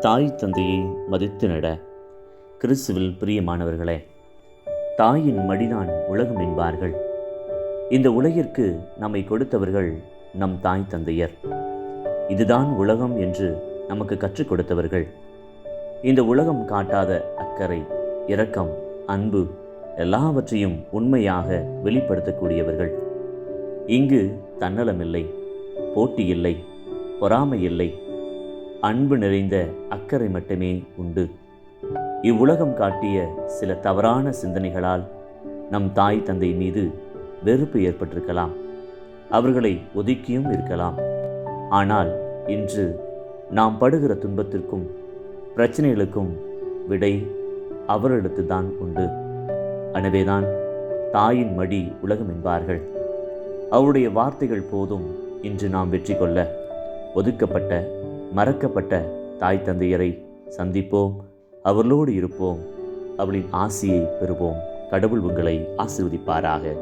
தாய் தந்தையை மதித்து நட. கிறிஸ்துவில் பிரியமானவர்களே தாயின் மடிதான் உலகம் என்பார்கள். இந்த உலகிற்கு நம்மை கொடுத்தவர்கள் நம் தாய் தந்தையர். இதுதான் உலகம் என்று நமக்கு கற்றுக் கொடுத்தவர்கள். இந்த உலகம் காட்டாத அக்கறை இரக்கம் அன்பு எல்லாவற்றையும் உண்மையாக வெளிப்படுத்தக்கூடியவர்கள். இங்கு தன்னலமில்லை போட்டி இல்லை பொறாமை இல்லை அன்பு நிறைந்த அக்கறை மட்டுமே உண்டு. இவ்வுலகம் காட்டிய சில தவறான சிந்தனைகளால் நம் தாய் தந்தை மீது வெறுப்பு ஏற்பட்டிருக்கலாம். அவர்களை ஒதுக்கியும் இருக்கலாம். ஆனால் இன்று நாம் படுகிற துன்பத்திற்கும் பிரச்சனைகளுக்கும் விடை அவரிடத்துதான் உண்டு. எனவேதான் தாயின் மடி உலகம் என்பார்கள். அவருடைய வார்த்தைகள் போதும் இன்று நாம் வெற்றி கொள்ள ஒதுக்கப்பட்ட மறக்கப்பட்ட தாய் தந்தையரை சந்திப்போம் அவர்களோடு இருப்போம் அவளின் ஆசியை பெறுவோம். கடவுள் உங்களை ஆசிர்வதிப்பாராக.